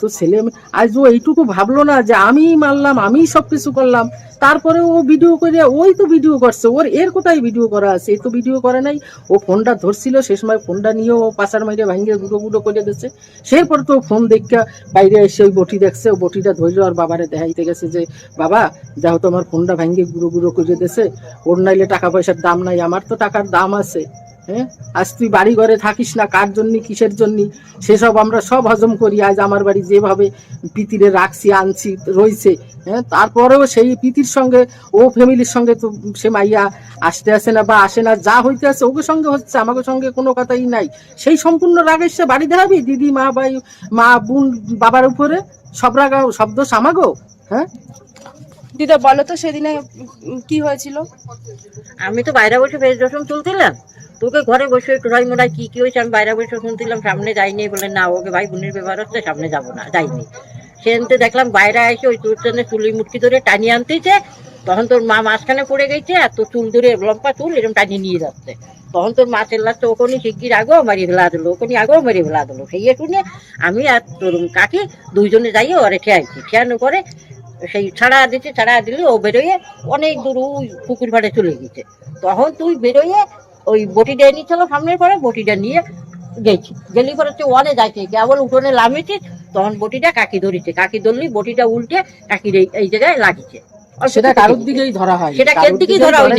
তো ছেলে আজ ও এইটুকু ভাবলো না যে আমি মারলাম আমি সব কিছু করলাম। তারপরে ও ভিডিও করে, ওই তো ভিডিও করছে। ওর এর কোথায় ভিডিও করা আছে? এই তো ভিডিও করে নাই। ও ফোনটা ধরছিল সে সময় ফোনটা নিয়ে ও পাশার মাইরে ভাঙ্গে গুঁড়ো গুঁড়ো করে দিচ্ছে সেরপর তো ফোন দেখে বাইরে এসে ওই বটি দেখছে। ও বটিটা ধরলো আর বাবারে দেখাইতে গেছে যে, বাবা, যাও তোমার ফোনটা ভাঙিয়ে গুঁড়ো গুঁড়ো করে দিছে ওর নাইলে টাকা পয়সার দাম নাই, আমার তো টাকার দাম আছে। হ্যাঁ? আজ তুই বাড়ি ঘরে থাকিস না, কার জন্য, কিসের জন্য? সেসব আমরা সব হজম করি, আজ আমার বাড়ি যেভাবে পিতিরে রাখছি, আনছি রয়েছে হ্যাঁ? তারপরেও সেই পিতির সঙ্গে, ও ফ্যামিলির সঙ্গে তো সে মাইয়া আসতে আসে না বা আসে না, যা হইতে আছে ওকে সঙ্গে হচ্ছে, আমাকে সঙ্গে কোনো কথাই নাই। সেই সম্পূর্ণ রাগ এসে বাড়ি দেখাবি দিদি, মা, ভাই, মা, বোন, বাবার উপরে? সব রাগা শব্দ সামাগো হ্যাঁ? দিদা, বলো তো সেদিনে কি হয়েছিল? আমি তো বাইরে বসে বেশ দশম চলছিলাম তোকে ঘরে বসে টোড়াই মোড়াই কি কি হয়েছে আমি বাইরে বসে শুনছিলাম, সামনে যাইনি বলে, না, ওকে ভাই, বোনের ব্যবহার হচ্ছে, সামনে যাব না, যাইনি। সেনতে দেখলাম বাইরে এসে ওই তোর জন্য চুলি মুটকি ধরে টানিয়ে আনতেছে। তখন তোর মা মাঝখানে পড়ে গেছে আর তোর চুল ধরে লম্বা চুল এরকম টানিয়ে নিয়ে যাচ্ছে। তখন তোর মা চেল্লাচ্ছে ওখানে শিগগির আগেও মারিয়ে ফেলা দিলো ওখানে আগেও মারিয়ে ফেলা দিলো। সেই শুনে আমি আর তোর কাকি দুইজনে যাইয়ে ওরে খেয়াইছি খেয়ানো করে সেই ছাড়া দিচ্ছে ছাড়া দিলে ও বেরোয়ে অনেক দূর ওই পুকুর ভাড়ে চলে গেছে। তখন তুই বেরোয়ে ওই বটিটা নিয়েছিল সামনের পরে বটিটা নিয়ে গেছি। গেলি পরে তুই অনেক যাইছে কেবল উঠোনে নামিয়েছিস তখন বটিটা কাকি ধরেছে। কাকি ধরলি, বটিটা উল্টে কাকির এই জায়গায় লাগিছে সেটা কারোর দিকেই ধরা হয় সেটা কেন দিকেই ধরা হয়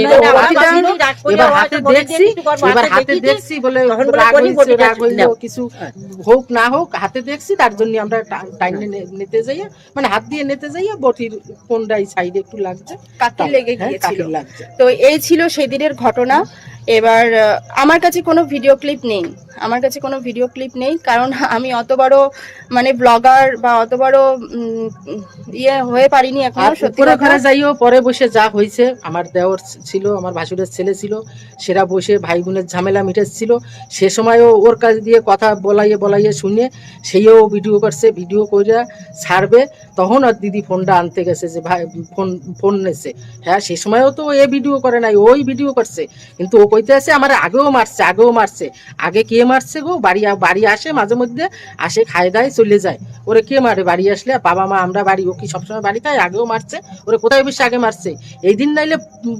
এবার হাতে দেখছি এবার হাতে দেখছি বলে রাগ হয়েছে, রাগ হইল কিছু। হোক না হোক হাতে দেখছি তার জন্য আমরা টা- টাইনে নিতে যাই মানে হাত দিয়ে নিতে যাই বটির কোনটাই সাইডে একটু লাগছে কাকি লেগে হ্যাঁ, গিয়েছিল। কাকির তো এই ছিল সেদিনের ঘটনা। এবার আমার কাছে কোনো ভিডিও ক্লিপ নেই। আমার কাছে কোনো ভিডিও ক্লিপ নেই কারণ আমি অত বড় মানে ব্লগার বা অত বড় ইয়ে হয়ে পারিনি এখনও সত্যি ঘরে যাইও পরে বসে যা হয়েছে আমার দেওর ছিল আমার ভাসুরের ছেলে ছিল সেরা বসে ভাই বোনের ঝামেলা মিটেছিল সে সময়ও ওর কাছ দিয়ে কথা বলাইয়ে বলাইয়ে শুনে সেইও ভিডিও করছে ভিডিও করে ছাড়বে তখন আর দিদি ফোনটা আনতে গেছে যে ভাই ফোন ফোন নেছে হ্যাঁ সে সময়ও তো এ ভিডিও করে নাই ওই ভিডিও করছে কিন্তু ও কইতে আছে, আমার আগেও মারছে আগেও মারছে। আগে কে মারছে গো? বাড়ি বাড়ি আসে মাঝে মধ্যে, আসে খায় দায় চলে যায়। ওরে কে মারে বাড়ি আসলে? বাবা মা, আমরা বাড়ি, ও কি সবসময় বাড়ি খায়? আগেও মারছে। ওরে কোথায় বসে আগে মারছে? এই দিন নাইলে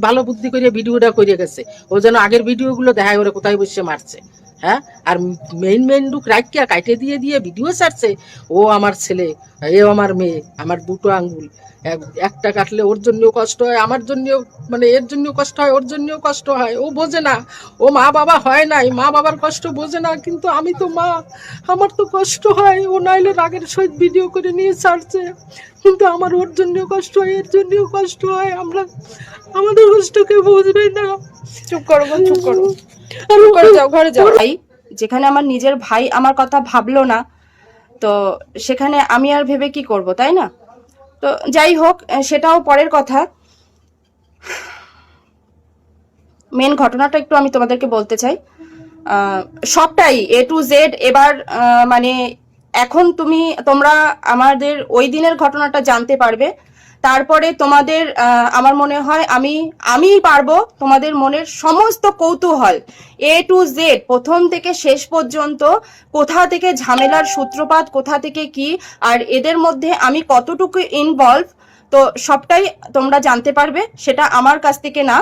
ভালো বুদ্ধি করে ভিডিওটা করে গেছে। ও যেন আগের ভিডিওগুলো দেখায়, ওরে কোথায় বসে মারছে? হ্যাঁ? আর মেইন মেইন লুক রাখিয়া কাটে দিয়ে দিয়ে ভিডিও ছাড়ছে। ও আমার ছেলে এ আমার মেয়ে, আমার দুটো আঙ্গুল। একটা কাটলে ওর জন্যও কষ্ট হয় আমার জন্যও মানে এর জন্যও কষ্ট হয় ওর জন্যও কষ্ট হয়। ও বোঝে না ও মা বাবা হয় নাই মা বাবার কষ্ট বোঝে না কিন্তু আমি তো মা আমার তো কষ্ট হয়। ও নাইলে রাগের সহিত ভিডিও করে নিয়ে ছাড়ছে কিন্তু আমার ওর জন্যও কষ্ট হয় এর জন্যও কষ্ট হয়। আমরা আমাদের কষ্ট কেউ বুঝবে না। চুপ করো চুপ করো। চুপ করে যাও ঘরে যাও। ভাই যেখানে আমার নিজের ভাই আমার কথা ভাবলো না তো সেখানে আমি আর ভেবে কি করব তাই না? তো যাই হোক সেটাও পরের কথা। মেন ঘটনাটা একটু আমি তোমাদেরকে বলতে চাই। সবটাই এ টু জেড এবার মানে এখন তুমি, তোমরা আমাদের ওই দিনের ঘটনাটা জানতে পারবে। তারপরে তোমাদের আমার মনে হয় আমি, আমিই পারব তোমাদের মনের সমস্ত কৌতূহল। এ টু জেড প্রথম থেকে শেষ পর্যন্ত কোথা থেকে ঝামেলার সূত্রপাত, কোথা থেকে কি, আর এদের মধ্যে আমি কতটুকু ইনভলভ তো সবটাই তোমরা জানতে পারবে, সেটা আমার কাছ থেকে না।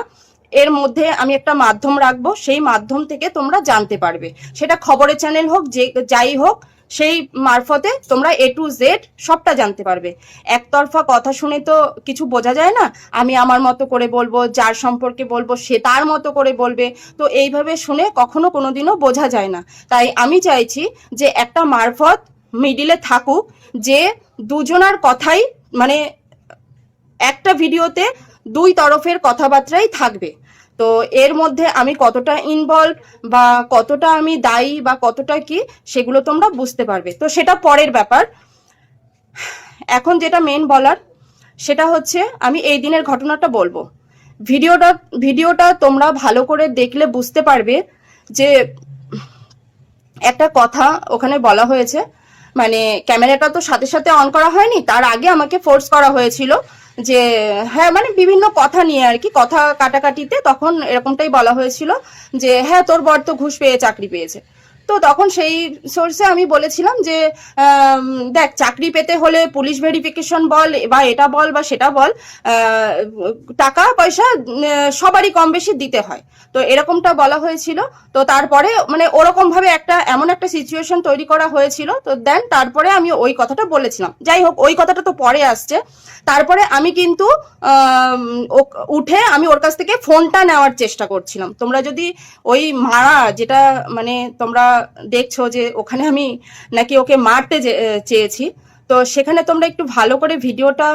এর মধ্যে আমি একটা মাধ্যম রাখব, সেই মাধ্যম থেকে তোমরা জানতে পারবে। সেটা খবরের চ্যানেল হোক, যে, যাই হোক সেই মারফতে তোমরা এ টু জেড সবটা জানতে পারবে। একতরফা কথা শুনে তো কিছু বোঝা যায় না? আমি আমার মতো করে বলব, যার সম্পর্কে বলব, সে তার মতো করে বলবে। তো এইভাবে শুনে কখনো কোনোদিনও বোঝা যায় না। তাই আমি চাইছি যে একটা মারফত মিডিলে থাকুক, যে দুজনার কথাই মানে একটা ভিডিওতে দুই তরফের কথাবার্তাই থাকবে। তো এর মধ্যে আমি কতটা ইনভলভ বা কতটা আমি দায়ী বা কতটা কি সেগুলো তোমরা বুঝতে পারবে। তো সেটা পরের ব্যাপার। এখন যেটা মেন বলার, সেটা হচ্ছে আমি এই দিনের ঘটনাটা বলব। ভিডিওটা ভিডিওটা তোমরা ভালো করে দেখলে বুঝতে পারবে যে একটা কথা ওখানে বলা হয়েছে মানে ক্যামেরাটা তো সাথে সাথে অন করা হয়নি, তার আগে আমাকে ফোর্স করা হয়েছিল। যে হ্যাঁ মানে বিভিন্ন কথা নিয়ে আর কি, কথা কাটাকাটিতে তখন এরকমটাই বলা হয়েছিল যে হ্যাঁ তোর বর তো ঘুষ পেয়ে চাকরি পেয়েছে। তো তখন সেই সোর্সে আমি বলেছিলাম যে দেখ, চাকরি পেতে হলে পুলিশ ভেরিফিকেশন বল, বা এটা বল, বা সেটা বল টাকা, পয়সা সবারই কম বেশি দিতে হয়। তো এরকমটা বলা হয়েছিল। তো তারপরে মানে ওরকম ভাবে একটা, এমন একটা সিচুয়েশন তৈরি করা হয়েছিল। তো দেন তারপরে আমি ওই কথাটা বলেছিলাম। যাই হোক, ওই কথাটা তো পরে আসছে। তারপরে আমি কিন্তু উঠে আমি ওর কাছ থেকে ফোনটা নেওয়ার চেষ্টা করছিলাম। তোমরা যদি ওই মারা, যেটা মানে তোমরা দেখছ যে ওখানে আমি নাকি ওকে মারতে চেয়েছি। তো সেখানে তোমরা একটু ভালো করে ভিডিওটা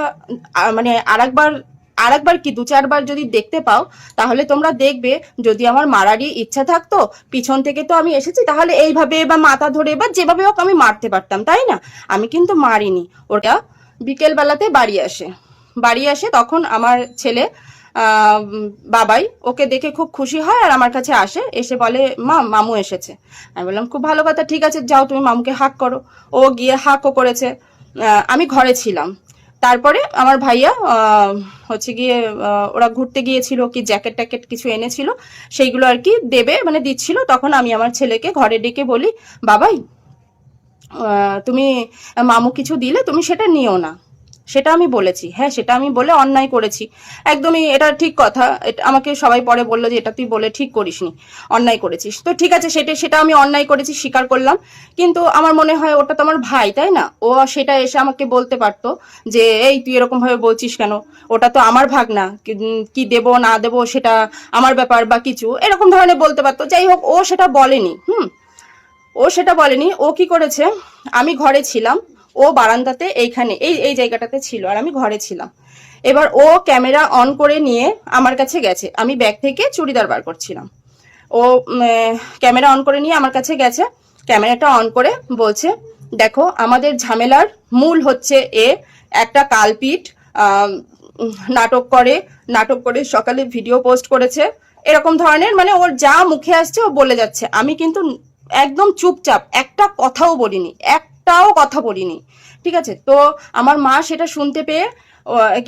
মানে আরেকবার আরেকবার কি, দু চারবার যদি দেখতে পাও, তাহলে তোমরা দেখবে, যদি আমার মারারই ইচ্ছা থাকতো, পিছন থেকে তো আমি এসেছি, তাহলে এইভাবে বা মাথা ধরে বা যেভাবে হোক আমি মারতে পারতাম, তাই না? আমি কিন্তু মারিনি। ওটা বিকেল বেলাতে বাড়ি আসে। বাড়ি আসে তখন আমার ছেলে বাবাই ওকে দেখে খুব খুশি হয় আর আমার কাছে আসে, এসে বলে, মা, মামু এসেছে। আমি বললাম, খুব ভালো কথা, ঠিক আছে, যাও তুমি মামুকে হাক করো। ও গিয়ে হাকও করেছে। আমি ঘরে ছিলাম। তারপরে আমার ভাইয়া হচ্ছে গিয়ে ওরা ঘুরতে গিয়েছিল, কি জ্যাকেট ট্যাকেট কিছু এনেছিল, সেইগুলো আর কি দেবে মানে দিচ্ছিল। তখন আমি আমার ছেলেকে ঘরে ডেকে বলি, বাবাই তুমি মামু কিছু দিলে, তুমি সেটা নিও না। সেটা আমি বলেছি। হ্যাঁ সেটা আমি বলে অন্যায় করেছি। একদমই এটা ঠিক কথা। আমাকে সবাই পরে বলল যে এটা তুই বলে ঠিক করিসনি। অন্যায় করেছিস। তো ঠিক আছে, সেটা সেটা আমি অন্যায় করেছি, স্বীকার করলাম। কিন্তু আমার মনে হয় ওটা তো আমার ভাই, তাই না? ও সেটা এসে আমাকে বলতে পারতো যে, এই, তুই এরকম ভাবে বলছিস কেন? ওটা তো আমার ভাগ না কি দেব, না দেব, সেটা আমার ব্যাপার বা কিছু। এরকম ধরনের বলতে পারতো। যাই হোক, ও সেটা বলেনি। হুম? ও সেটা বলেনি। ও কি করেছে? আমি ঘরে ছিলাম। ও বারান্দাতে এইখানে, এই এই জায়গাটাতে ছিল আর আমি ঘরে ছিলাম। এবার ও ক্যামেরা অন করে নিয়ে আমার কাছে গেছে। আমি ব্যাগ থেকে চুড়িদার বার করছিলাম। ও ক্যামেরা অন করে নিয়ে আমার কাছে গেছে। ক্যামেরাটা অন করে বলছে, দেখো, আমাদের ঝামেলার মূল হচ্ছে এ, একটা কালপিট নাটক করে নাটক করে সকালে ভিডিও পোস্ট করেছে। এরকম ধরনের মানে ওর যা মুখে আসছে ও বলে যাচ্ছে। আমি কিন্তু একদম চুপচাপ, একটা কথাও বলিনি একটাও কথা বলিনি। ঠিক আছে? তো আমার মা সেটা শুনতে পেয়ে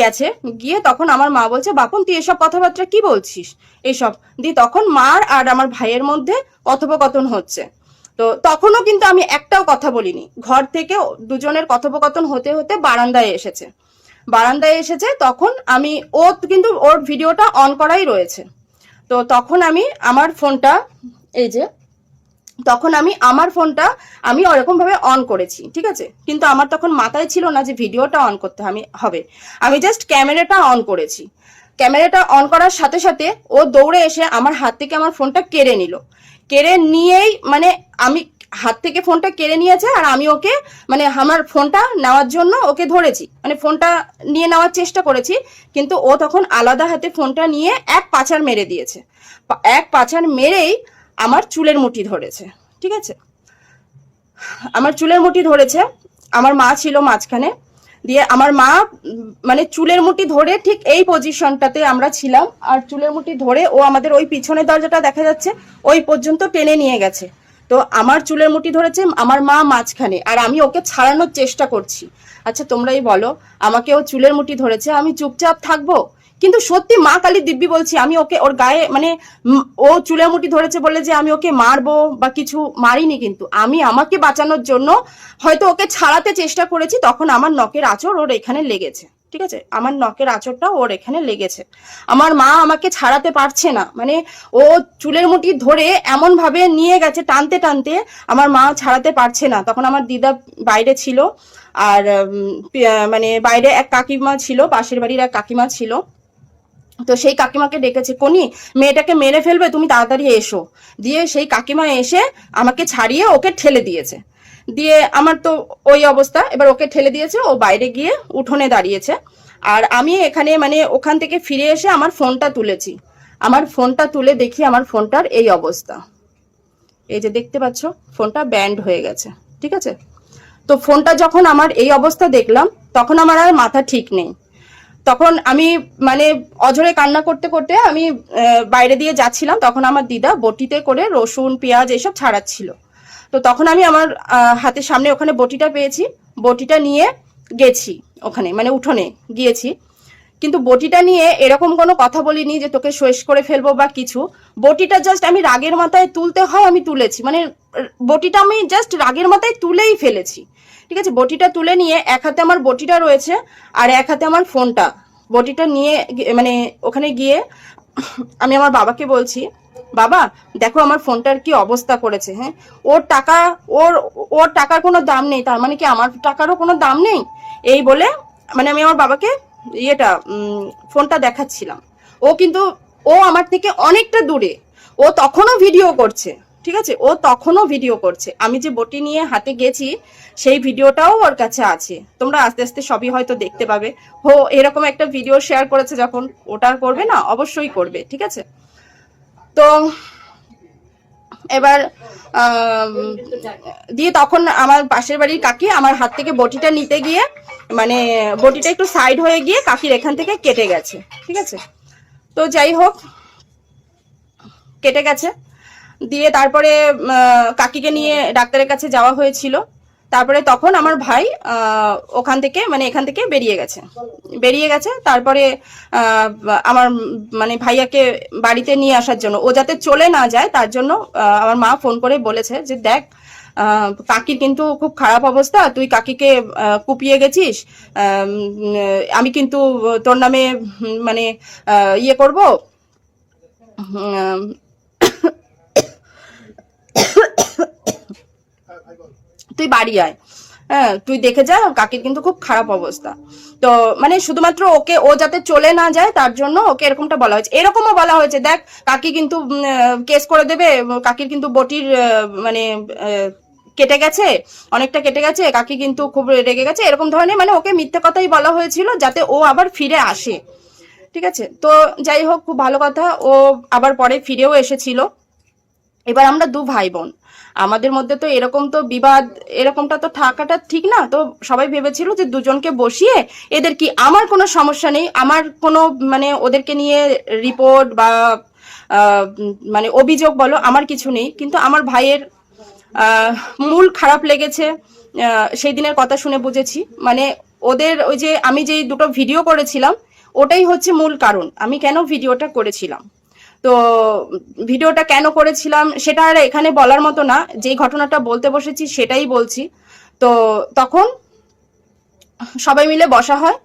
গেছে। গিয়ে তখন আমার মা বলছে, বাপন, তুই এসব কথাবার্তা কি বলছিস? এসব। দিয়ে তখন মার আর আমার ভাইয়ের মধ্যে কথোপকথন হচ্ছে। তো তখনও কিন্তু আমি একটাও কথা বলিনি। ঘর থেকে দুজনের কথোপকথন হতে হতে বারান্দায় এসেছে। বারান্দায় এসেছে তখন আমি, ও কিন্তু ওর ভিডিওটা অন করাই রয়েছে। তো তখন আমি আমার ফোনটা, এই যে তখন আমি আমার ফোনটা আমি ওরকম ভাবে অন করেছি, ঠিক আছে? কিন্তু আমার তখন মাথায় ছিল না যে ভিডিওটা অন করতে আমি, হবে। আমি জাস্ট ক্যামেরাটা অন করেছি। ক্যামেরাটা অন করার সাথে সাথে ও দৌড়ে এসে আমার হাত থেকে আমার ফোনটা কেড়ে নিল। কেড়ে নিয়েই মানে আমি হাত থেকে ফোনটা কেড়ে নিয়েছে আর আমি ওকে মানে আমার ফোনটা নেওয়ার জন্য ওকে ধরেছি। মানে ফোনটা নিয়ে নেওয়ার চেষ্টা করেছি, কিন্তু ও তখন আলাদা হাতে ফোনটা নিয়ে এক পাচার মেরে দিয়েছে। এক পাচার মেরেই আমার চুলের মুঠি ধরেছে, ঠিক আছে? আমার চুলের মুঠি ধরেছে, আমার মা ছিল মাঝখানে, দিয়ে আমার মা মানে চুলের মুঠি ধরে ঠিক এই পজিশনটাতে আমরা ছিলাম, আর চুলের মুঠি ধরে ও আমাদের ওই পিছনের দরজাটা দেখা যাচ্ছে, ওই পর্যন্ত টেনে নিয়ে গেছে। তো আমার চুলের মুঠি ধরেছে, আমার মা মাঝখানে, আর আমি ওকে ছাড়ানোর চেষ্টা করছি। আচ্ছা তোমরাই বলো আমাকে ও চুলের মুঠি ধরেছে, আমি চুপচাপ থাকব? কিন্তু সত্যি মা কালী দিব্যি বলছি, আমি ওকে, ওর গায়ে মানে ও চুলের মুঠি ধরেছে বলে যে আমি ওকে মারবো বা কিছু মারিনি কিন্তু। আমি আমাকে বাঁচানোর জন্য হয়তো ওকে ছাড়াতে চেষ্টা করেছি, তখন আমার নখের আঁচড় ওর এখানে লেগেছে। ঠিক আছে? আমার নখের আঁচড়টা ওর এখানে লেগেছে। আমার মা আমাকে ছাড়াতে পারছে না। মানে ও চুলের মুঠি ধরে এমন ভাবে নিয়ে গেছে, টানতে টানতে আমার মা ছাড়াতে পারছে না। তখন আমার দিদা বাইরে ছিল, আর মানে বাইরে এক কাকিমা ছিল, পাশের বাড়ির এক কাকিমা ছিল। তো সেই কাকিমাকে ডেকেছে, কোনি, মেয়েটাকে মেরে ফেলবে, তুমি তাড়াতাড়ি এসো। দিয়ে সেই কাকিমা এসে আমাকে ছাড়িয়ে ওকে ঠেলে দিয়েছে। দিয়ে আমার তো ওই অবস্থা, এবার ওকে ঠেলে দিয়েছে, ও বাইরে গিয়ে উঠোনে দাঁড়িয়েছে। আর আমি এখানে মানে ওখান থেকে ফিরে এসে আমার ফোনটা তুলেছি। আমার ফোনটা তুলে দেখি আমার ফোনটার এই অবস্থা। এই যে দেখতে পাচ্ছ, ফোনটা ব্যান্ড হয়ে গেছে, ঠিক আছে? তো ফোনটা যখন আমার এই অবস্থা দেখলাম, তখন আমার আর মাথা ঠিক নেই। তখন আমি মানে অঝরে কান্না করতে করতে আমি বাইরে দিয়ে যাচ্ছিলাম। তখন আমার দিদা বটিতে করে রসুন, পেঁয়াজ এসব ছাড়াচ্ছিল। তো তখন আমি আমার হাতের সামনে ওখানে বটিটা পেয়েছি। বটিটা নিয়ে গেছি ওখানে মানে উঠোনে গিয়েছি। কিন্তু বটিটা নিয়ে এরকম কোনো কথা বলিনি যে তোকে শেষ করে ফেলব বা কিছু। বটিটা জাস্ট আমি রাগের মাথায় তুলতে হয়, আমি তুলেছি। মানে বটিটা আমি জাস্ট রাগের মাথায় তুলেই ফেলেছি। ঠিক আছে? বটিটা তুলে নিয়ে এক হাতে আমার বটিটা রয়েছে আর এক হাতে আমার ফোনটা। বটিটা নিয়ে মানে ওখানে গিয়ে আমি আমার বাবাকে বলছি, বাবা, দেখো আমার ফোনটার কি অবস্থা করেছে হ্যাঁ? ওর টাকা, ওর ওর টাকার কোনো দাম নেই, তার মানে কি আমার টাকারও কোনো দাম নেই? এই বলে মানে আমি আমার বাবাকে ইয়েটা ফোনটা দেখাচ্ছিলাম। ও কিন্তু, ও আমার থেকে অনেকটা দূরে। ও তখনও ভিডিও করছে, ঠিক আছে? ও তখনও ভিডিও করছে। আমি যে বটি নিয়ে হাতে গেছি সেই ভিডিওটাও ওর কাছে আছে। তোমরা আস্তে আস্তে সবই হয়তো দেখতে পাবে। হো, এরকম একটা ভিডিও শেয়ার করেছে যখন, ওটা করবে না, অবশ্যই করবে, ঠিক আছে? তো, এবার দিয়ে তখন আমার পাশের বাড়ির কাকি আমার হাত থেকে বটিটা নিতে গিয়ে মানে বটিটা একটু সাইড হয়ে গিয়ে কাকির এখান থেকে কেটে গেছে, ঠিক আছে? তো যাই হোক, কেটে গেছে। দিয়ে তারপরে কাকিকে নিয়ে ডাক্তারের কাছে যাওয়া হয়েছিল। তারপরে তখন আমার ভাই ওখান থেকে মানে এখান থেকে বেরিয়ে গেছে। বেরিয়ে গেছে, তারপরে আমার মানে ভাইয়াকে বাড়িতে নিয়ে আসার জন্য। ও যাতে চলে না যায়, তার জন্য আমার মা ফোন করে বলেছে যে, দেখ কাকির কিন্তু খুব খারাপ অবস্থা, তুই কাকিকে কুপিয়ে গেছিস আমি কিন্তু তোর নামে মানে ইয়ে করব তুই বাড়ি আয়। হ্যাঁ তুই দেখে যা, কাকির কিন্তু খুব খারাপ অবস্থা। তো মানে শুধুমাত্র ওকে, ও যাতে চলে না যায়, তার জন্য ওকে এরকমটা বলা হয়েছে। এরকমও বলা হয়েছে, দেখ, কাকি কিন্তু কেস করে দেবে, কাকির কিন্তু বটির মানে কেটে গেছে, অনেকটা কেটে গেছে, কাকি কিন্তু খুব রেগে গেছে, এরকম ধরনের মানে ওকে মিথ্যে কথাই বলা হয়েছিল, যাতে ও আবার ফিরে আসে। ঠিক আছে? তো যাই হোক, খুব ভালো কথা, ও আবার পরে ফিরেও এসেছিল। এবার আমরা দু ভাই বোন। আমাদের মধ্যে তো এরকম তো বিবাদ, এরকমটা তো থাকাটা ঠিক না। তো সবাই ভেবেছিল যে দুজনকে বসিয়ে এদের কি, আমার কোনো সমস্যা নেই, আমার কোনো মানে ওদেরকে নিয়ে রিপোর্ট বা মানে অভিযোগ বলো, আমার কিছু নেই। কিন্তু আমার ভাইয়ের মূল খারাপ লেগেছে সেই দিনের কথা শুনে বুঝেছি। মানে ওদের ওই যে আমি যেই দুটো ভিডিও করেছিলাম, ওটাই হচ্ছে মূল কারণ। আমি কেন ভিডিওটা করেছিলাম? তো ভিডিওটা কেন করেছিলাম সেটা আর এখানে বলার মতো না। যেই ঘটনাটা বলতে বসেছি সেটাই বলছি। তো তখন সবাই মিলে বসা হয়।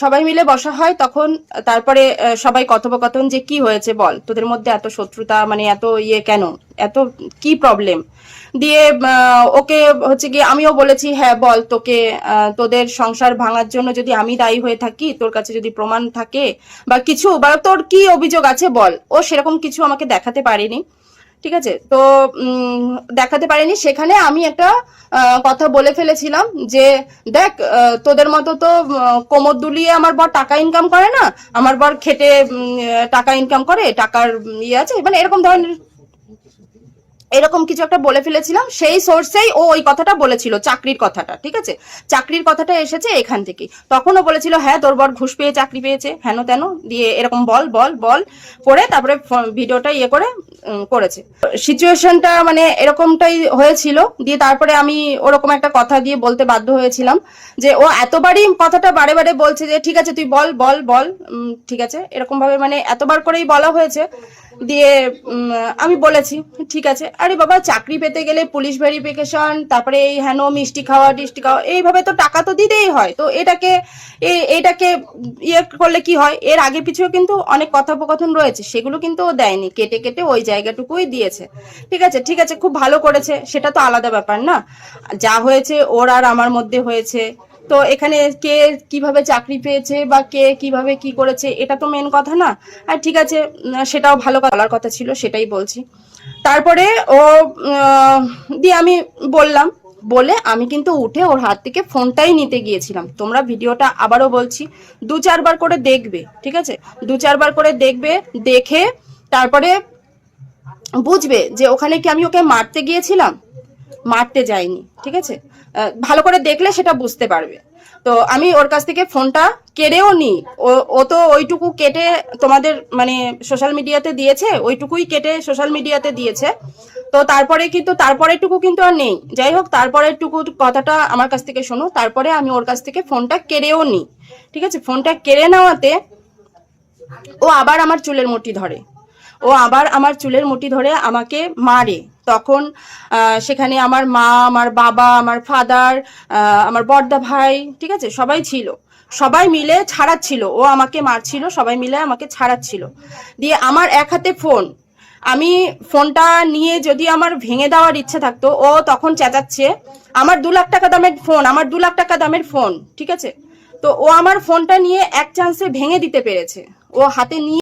সবাই মিলে বসা হয়, তখন তারপরে সবাই কথোপকথন যে কি হয়েছে বল, তোদের মধ্যে এত শত্রুতা মানে এত ইয়ে কেন? এত কি প্রবলেম দিয়ে ওকে হচ্ছে গিয়ে আমিও বলেছি হ্যাঁ বল তোকে তোদের সংসার ভাঙার জন্য যদি আমি দায়ী হয়ে থাকি, তোর কাছে যদি প্রমাণ থাকে বা কিছু, বা তোর কি অভিযোগ আছে বল? ও সেরকম কিছু আমাকে দেখাতে পারেনি। ঠিক আছে? তো দেখাতে পারিনি। সেখানে আমি একটা কথা বলে ফেলেছিলাম যে, দেখ তোদের মতো তো কোমর দুলিয়ে আমার বর টাকা ইনকাম করে না, আমার বর খেটে টাকা ইনকাম করে, টাকার ইয়ে আছে মানে এরকম ধরনের এরকম কিছু একটা বলে ফেলেছিলাম, সেই সোর্সেই ও ওই কথাটা বলেছিল, চাকরির কথাটা, ঠিক আছে? চাকরির কথাটা এসেছে এখান থেকে। তখনও বলেছিল হ্যাঁ তোর বর ঘুষ পেয়ে চাকরি পেয়েছে, হেন তেন, দিয়ে এরকম বল বল বল। করে তারপরে ভিডিওটা ইয়ে করে করেছে। সিচুয়েশনটা মানে এরকমটাই হয়েছিল, দিয়ে তারপরে আমি ওরকম একটা কথা দিয়ে বলতে বাধ্য হয়েছিলাম যে, ও এতবারই কথাটা বারে বারে বলছে যে, ঠিক আছে, তুই বল বল বল। ঠিক আছে? এরকম ভাবে মানে এতবার করেই বলা হয়েছে। দিয়ে আমি বলেছি, ঠিক আছে। আরে বাবা, চাকরি পেতে গেলে পুলিশ ভেরিফিকেশন তারপরে এই হেন মিষ্টি খাওয়া, টিষ্টি খাওয়া, এইভাবে তো টাকা তো দিতেই হয়। তো এটাকে এটাকে ইয়ে করলে কি হয়? এর আগে পিছু কিন্তু অনেক কথোপকথন রয়েছে, সেগুলো কিন্তু ও দেয়নি। কেটে কেটে ওই জায়গাটুকুই দিয়েছে। ঠিক আছে ঠিক আছে, খুব ভালো করেছে, সেটা তো আলাদা ব্যাপার না। যা হয়েছে, ওর আর আমার মধ্যে হয়েছে। তো এখানে কে কীভাবে চাকরি পেয়েছে বা কে কীভাবে কি করেছে, এটা তো মেন কথা না। আর ঠিক আছে সেটাও ভালো বলার কথা ছিল, সেটাই বলছি। তারপরে ও দিয়ে আমি বললাম, বলে আমি কিন্তু উঠে ওর হাত থেকে ফোনটাই নিতে গিয়েছিলাম। তোমরা ভিডিওটা আবারও বলছি, দু চারবার করে দেখবে, ঠিক আছে? দু চারবার করে দেখবে, দেখে তারপরে বুঝবে যে ওখানে কি আমি ওকে মারতে গিয়েছিলাম? মারতে যায়নি, ঠিক আছে? ভালো করে দেখলে সেটা বুঝতে পারবে। তো আমি ওর কাছ থেকে ফোনটা কেড়েও নি। ও তো ওইটুকু কেটে তোমাদের মানে সোশ্যাল মিডিয়াতে দিয়েছে, ওইটুকুই কেটে সোশ্যাল মিডিয়াতে দিয়েছে। তো তারপরে কিন্তু, তারপরেরটুকু কিন্তু আর নেই। যাই হোক, তারপরেরটুকু কথাটা আমার কাছ থেকে শোনো। তারপরে আমি ওর কাছ থেকে ফোনটা কেড়েও নিই ঠিক আছে? ফোনটা কেড়ে নেওয়াতে ও আবার আমার চুলের মুঠি ধরে। ও আবার আমার চুলের মুঠি ধরে আমাকে মারে। তখন সেখানে আমার মা, আমার বাবা, আমার ফাদার আমার বর্দা ভাই, ঠিক আছে, সবাই ছিল। সবাই মিলে ছাড়াচ্ছিল। ও আমাকে মারছিল, সবাই মিলে আমাকে ছাড়াচ্ছিল। দিয়ে আমার এক হাতে ফোন আমি ফোনটা নিয়ে যদি আমার ভেঙে দেওয়ার ইচ্ছে থাকতো, ও তখন চেঁচাচ্ছে, আমার দু লাখ টাকা দামের ফোন আমার দু লাখ টাকা দামের ফোন ঠিক আছে? তো ও আমার ফোনটা নিয়ে এক চান্সে ভেঙে দিতে পেরেছে। ও হাতে নিয়ে